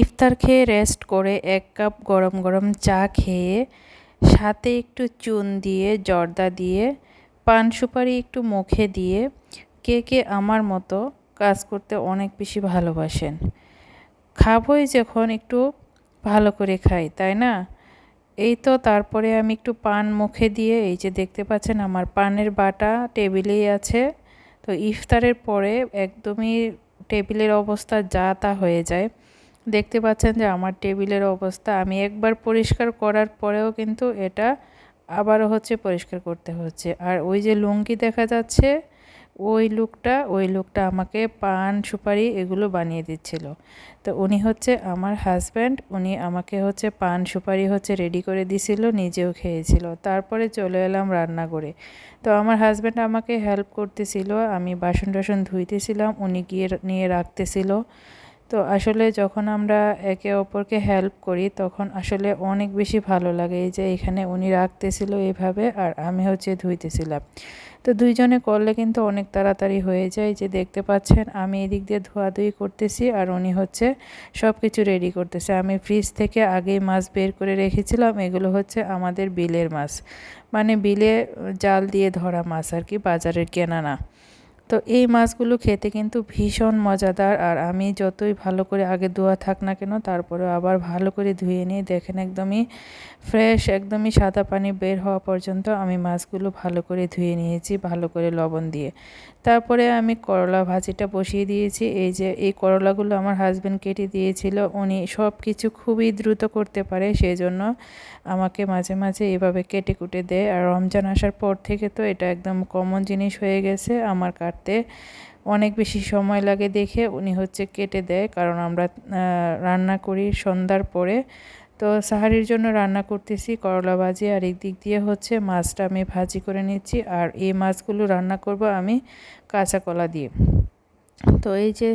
ইফতার খেয়ে রেস্ট করে এক কাপ গরম গরম চা খেয়ে, সাথে একটু চুন দিয়ে, জর্দা দিয়ে, পান সুপারি একটু মুখে দিয়ে, কে কে আমার মতো কাজ করতে অনেক বেশি ভালোবাসেন। খাবই যখন একটু ভালো করে খাই, তাই না? এই তো তারপরে আমি একটু পান মুখে দিয়ে, এই যে দেখতে পাচ্ছেন আমার পানের বাটা টেবিলেই আছে। তো ইফতারের পরে একদমই টেবিলের অবস্থা যা তা হয়ে যায়। দেখতে পাচ্ছেন যে আমার টেবিলের অবস্থা। আমি একবার পরিষ্কার করার পরেও কিন্তু এটা আবারও হচ্ছে পরিষ্কার করতে হচ্ছে। আর ওই যে লুঙ্গি দেখা যাচ্ছে, ওই লুকটা ওই লুকটা আমাকে পান, সুপারি এগুলো বানিয়ে দিচ্ছিল। তো উনি হচ্ছে আমার হাজব্যান্ড, উনি আমাকে হচ্ছে পান, সুপারি হচ্ছে রেডি করে দিছিল, নিজেও খেয়েছিল। তারপরে চলে এলাম রান্না করে তো আমার হাজব্যান্ড আমাকে হেল্প করতেছিল, আমি বাসন টাসন ধুইতেছিলাম, উনি গিয়ে নিয়ে রাখতেছিল। তো আসলে যখন আমরা একে অপরকে হেল্প করি, তখন আসলে অনেক বেশি ভালো লাগে এই যে এখানে উনি রাখতেছিল এইভাবে আর আমি হচ্ছে ধুইতেছিলাম। তো দুইজনে করলে কিন্তু অনেক তাড়াতাড়ি হয়ে যায় যে দেখতে পাচ্ছেন আমি এদিক দিয়ে ধোয়াধুয়ি করতেছি আর উনি হচ্ছে সব কিছু রেডি করতেছে। আমি ফ্রিজ থেকে আগেই মাছ বের করে রেখেছিলাম, এগুলো হচ্ছে আমাদের বিলের মাছ। মানে বিলে জাল দিয়ে ধরা মাছ আর কি, বাজারের কেনা না। তো এই মাছগুলো খেতে কিন্তু ভীষণ মজাদার আর আমি যতই ভালো করে আগে ধোয়া থাক না কেন তারপরে আবার ভালো করে ধুয়ে নিয়ে দেখেন একদমই ফ্রেশ একদমই সাদা পানি বের হওয়া পর্যন্ত আমি মাছগুলো ভালো করে ধুয়ে নিয়েছি, ভালো করে লবণ দিয়ে। তারপরে আমি করলা ভাজিটা বসিয়ে দিয়েছি। এই যে এই করলাগুলো আমার হাজব্যান্ড কেটে দিয়েছিল, উনি সব কিছু খুবই দ্রুত করতে পারে সেই জন্য আমাকে মাঝে মাঝে এভাবে কেটে কুটে দেয়। আর রমজান আসার পর থেকে তো এটা একদম কমন জিনিস হয়ে গেছে, আমার কাটতে অনেক বেশি সময় লাগে দেখে উনি হচ্ছে কেটে দেয়, কারণ আমরা রান্না করি সন্ধ্যার পরে। তো সাহারির জন্য রান্না করতেছি করলা ভাজি, আর একদিক দিয়ে হচ্ছে মাছটা আমি ভাজি করে নিচ্ছি, আর এই মাছগুলো রান্না করব আমি কাঁচা কলা দিয়ে। তো এই যে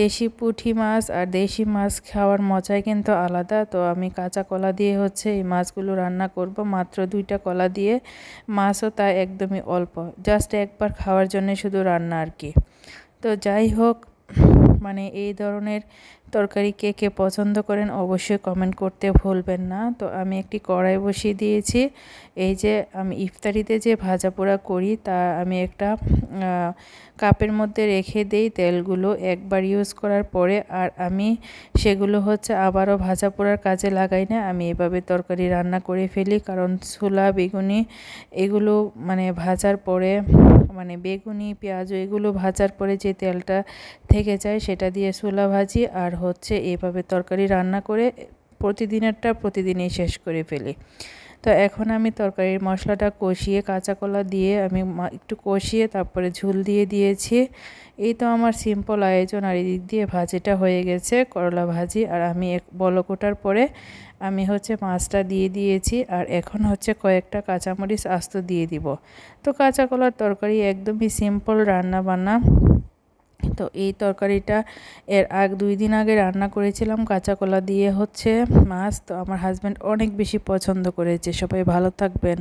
দেশি পুঁটি মাছ আর দেশি মাছ খাওয়ার মজাই কিন্তু আলাদা। তো আমি কাঁচা কলা দিয়ে হচ্ছে এই মাছগুলো রান্না করব। মাত্র দুইটা কলা দিয়ে মাছও তাই একদমই অল্প জাস্ট একবার খাওয়ার জন্য শুধু রান্না আর কি। তো যাই হোক মানে এই ধরনের তরকারি কে কে পছন্দ করেন অবশ্যই কমেন্ট করতে ভুলবেন না। তো আমি একটি কড়াই বসিয়ে দিয়েছি। এই যে আমি ইফতারিতে যে ভাজা পোড়া করি তা আমি একটা কাপের মধ্যে রেখে দেই তেলগুলো একবার ইউজ করার পরে আর আমি সেগুলো হচ্ছে আবারও ভাজা পোড়ার কাজে লাগাই না। আমি এভাবে তরকারি রান্না করে ফেলি কারণ ছোলা, বেগুনি এগুলো মানে ভাজার পরে মানে বেগুনি, পেঁয়াজ এগুলো ভাজার পরে যে তেলটা থেকে যায় সেটা দিয়ে ছোলা ভাজি আর হচ্ছে এভাবে তরকারি রান্না করে প্রতিদিনেরটা প্রতিদিনই শেষ করে ফেলি। তো এখন আমি তরকারির মশলাটা কষিয়ে কাঁচা কলা দিয়ে আমি একটু কষিয়ে তারপরে ঝুল দিয়ে দিয়েছি। এই তো আমার সিম্পল আয়োজন, আর এদিক দিয়ে ভাজিটা হয়ে গেছে, করলা ভাজি। আর আমি এক বলকোটার পরে আমি হচ্ছে মাছটা দিয়ে দিয়েছি, আর এখন হচ্ছে কয়েকটা কাঁচামরিচ আস্ত দিয়ে দিব। তো কাঁচা কলার তরকারি একদমই সিম্পল রান্না বান্না তো এই তরকারিটা এর আগ দুই দিন আগে রান্না করেছিলাম, কাঁচা কলা দিয়ে হচ্ছে মাছ। তো আমার হাজব্যান্ড অনেক বেশি পছন্দ করেছে। সবাই ভালো থাকবেন।